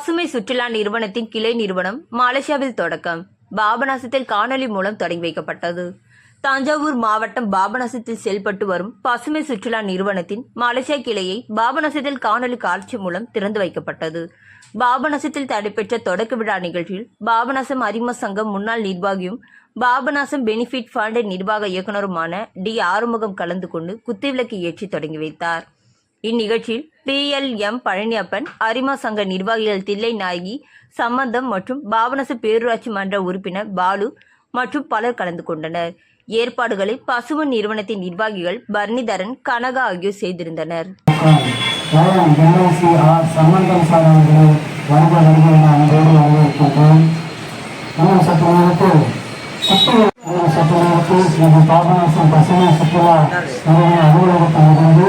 பசுமை சுற்றுலா நிறுவனத்தின் கிளை நிறுவனம் மலேசியாவில் தொடக்கம். பாபநாசத்தில் காணொலி மூலம் தொடங்கி வைக்கப்பட்டது. தஞ்சாவூர் மாவட்டம் பாபநாசத்தில் செயல்பட்டு வரும் பசுமை சுற்றுலா நிறுவனத்தின் மலேசியா கிளையை பாபநாசத்தில் காணொலி காட்சி மூலம் திறந்து வைக்கப்பட்டது. பாபநாசத்தில் நடைபெற்ற தொடக்க விழா நிகழ்ச்சியில் பாபநாசம் அரிம சங்கம் முன்னாள் நிர்வாகியும் பாபநாசம் பெனிஃபிட் ஃபண்ட் நிர்வாக இயக்குனருமான டி ஆறுமுகம் கலந்து கொண்டு குத்துவிளக்கு ஏற்றி தொடங்கி வைத்தார். இந்நிகழ்ச்சியில் பிஎல்எம் பழனியப்பன் அரிமா சங்க நிர்வாகிகள் தில்லை நாயகி சம்பந்தம் மற்றும் பாவனசு பேரூராட்சி மன்ற உறுப்பினர் பாலு மற்றும் பலர் கலந்து கொண்டனர். ஏற்பாடுகளை பசுமன் நிறுவனத்தின் நிர்வாகிகள் பரணிதரன் கனகா ஆகியோர் செய்திருந்தனர். சற்று நேரத்தில் சுற்றுலா பாபநாசம் பசுமை சுற்றுலா நிறுவன அலுவலகத்திலிருந்து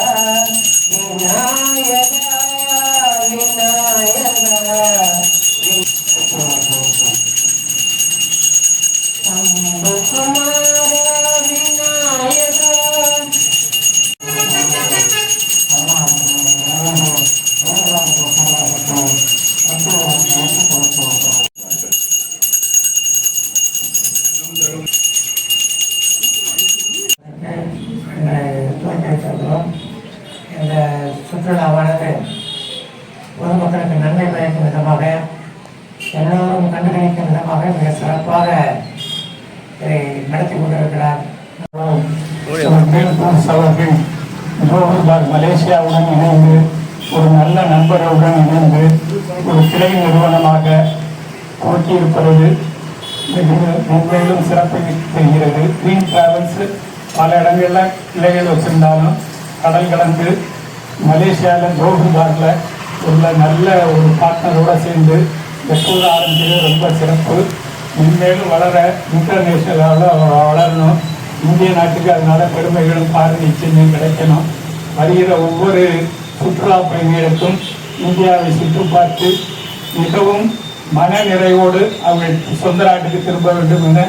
இந்த சுற்றுலாவானது பொதுமக்களுக்கு நன்மை பயக்கும் விதமாக எல்லோரும் கண்டுகளிக்கும் விதமாக மிக சிறப்பாக இதை நடத்தி கொண்டிருக்கிறார். அவர்கள் ஜோஹர்பாக் மலேசியாவுடன் இணைந்து ஒரு நல்ல நண்பருடன் இணைந்து ஒரு கிளை நிறுவனமாக போட்டியிருப்பது மென்மேலும் சிறப்பு தெரிகிறது கிரீன் டிராவல்ஸ் பல இடங்கள்ல கிளைகள் வச்சிருந்தாலும் கடல் கடந்து மலேசியாவில் ஜோஹர்பாக்ல உள்ள நல்ல ஒரு பார்ட்னரோட சேர்ந்து எப்போது ஆரம்பிச்சது ரொம்ப சிறப்பு. மென்மேலும் வளர இன்டர்நேஷனல் அளவில் வளரணும். இந்திய நாட்டுக்கு அதனால பெருமைகளும் பாரதி சின்னம் கிடைக்கணும். வருகிற ஒவ்வொரு சுற்றுலா பயணிகளுக்கும் இந்தியாவை சுற்றி பார்த்து மிகவும் மன நிறைவோடு அவர்கள் சொந்த நாட்டுக்கு திரும்ப வேண்டும் என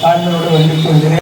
தாழ்மையோடு வந்து கொள்கிறேன்.